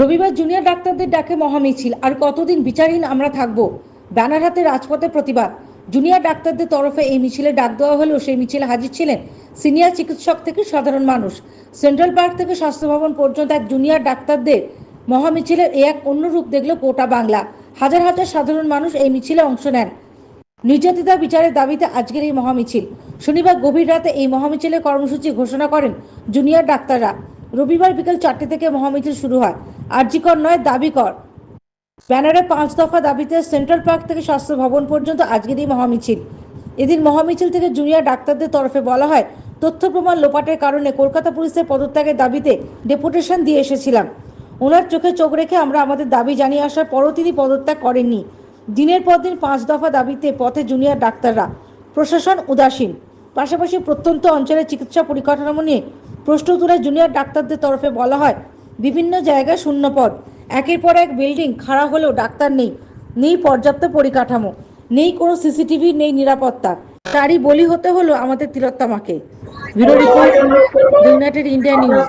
রবিবার জুনিয়র ডাক্তারদের ডাকে মহামিছিল। আর কতদিন বিচারহীন আমরা থাকব? ব্যানার হাতে রাজপথে প্রতিবাদ। জুনিয়র ডাক্তারদের তরফে এই মিছিলে ডাক দেওয়া হলেও সেই মিছিলে হাজির ছিলেন সিনিয়র চিকিৎসক থেকে সাধারণ মানুষ। সেন্ট্রাল পার্ক থেকে স্বাস্থ্য ভবন পর্যন্ত এক জুনিয়র ডাক্তারদের মহামিছিলের এ এক অন্য রূপ দেখল কোটা বাংলা। হাজার হাজার সাধারণ মানুষ এই মিছিলে অংশ নেন। নির্যাতিতা বিচারের দাবিতে আজকের এই মহামিছিল। শনিবার গভীর রাতে এই মহামিছিলের কর্মসূচি ঘোষণা করেন জুনিয়র ডাক্তাররা। রবিবার বিকেল চারটে থেকে মহামিছিল শুরু হয়। আরজিকর নয় দাবি কর ব্যানারে পাঁচ দফা দাবিতে সেন্ট্রাল পার্ক থেকে স্বাস্থ্য ভবন পর্যন্ত আজকের এই মহামিছিল। এদিন মহামিছিল থেকে জুনিয়র ডাক্তারদের তরফে বলা হয়, তথ্য প্রমাণ লোপাটের কারণে কলকাতা পুলিশের পদত্যাগের দাবিতে ডেপুটেশন দিয়ে এসেছিলাম। ওনার চোখে চোখ রেখে আমরা আমাদের দাবি জানিয়ে আসার পরও তিনি পদত্যাগ করেননি। দিনের পর দিন পাঁচ দফা দাবিতে পথে জুনিয়র ডাক্তাররা, প্রশাসন উদাসীন। পাশাপাশি প্রত্যন্ত অঞ্চলের চিকিৎসা পরিকাঠামো নিয়ে প্রশ্ন তুলে জুনিয়র ডাক্তারদের তরফে বলা হয়, বিভিন্ন জায়গায় শূন্য পদ। একের পর এক বিল্ডিং খাড়া হলেও ডাক্তার নেই। নেই পর্যাপ্ত পরিকাঠামো। নেই কোনো সিসিটিভি, নেই নিরাপত্তা। তারই বলি হতে হলো আমাদের তিলোত্তমাকে। United India news